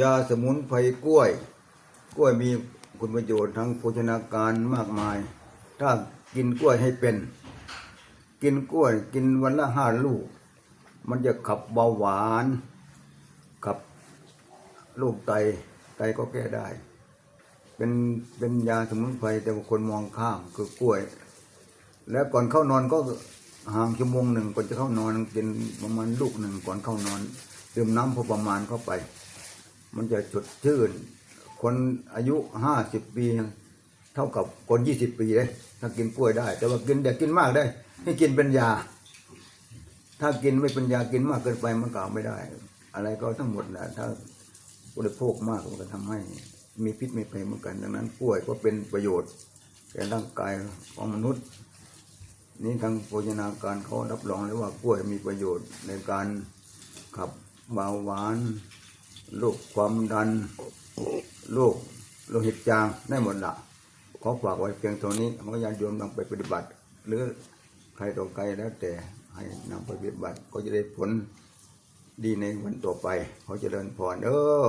ยาสมุนไพรกล้วย กล้วยมีคุณประโยชน์ทางโภชนาการมากมาย ถ้ากินกล้วยให้เป็น กินกล้วย กินวันละห้าลูก มันจะขับเบาหวานขับโรคไตไตก็แก้ได้ เป็นเป็นยาสมุนไพรแต่บางคนมองข้ามคือกล้วย แล้วก่อนเข้านอนก็ห่างชั่วโมงหนึ่งก่อนจะเข้านอนกินประมาณลูกหนึ่งก่อนเข้านอนดื่มน้ำพอประมาณเข้าไป มันจะสดชื่น คนอายุห้าสิบปีเท่ากับคนยี่สิบปีเลยถ้ากินกล้วยได้ แต่ว่ากินอย่กินมากได้ ให้กินเป็นยา ถ้ากินไม่เป็นยากินมากเกินไปมันกล่าวไม่ได้ อะไรก็ทั้งหมดนะถ้าบริโภคมากมันก็ทำให้มีพิษมีภัยเหมือนกัน ดังนั้นกล้วยก็เป็นประโยชน์แก่ร่างกายของมนุษย์ นี่ทางโภชนาการเขารับรองเลยว่ากล้วยมีประโยชน์ในการขับเบาหวาน โรคความดันโรคโลหิตจางได้หมดละขอฝากไว้เพียงเท่านี้ขอญาติโยมนำไปปฏิบัติ หรือใครต่อใครแล้วแต่ให้นำไปปฏิบัติ ก็จะได้ผลดีในวันต่อไปเขาเจะเดินพรเออ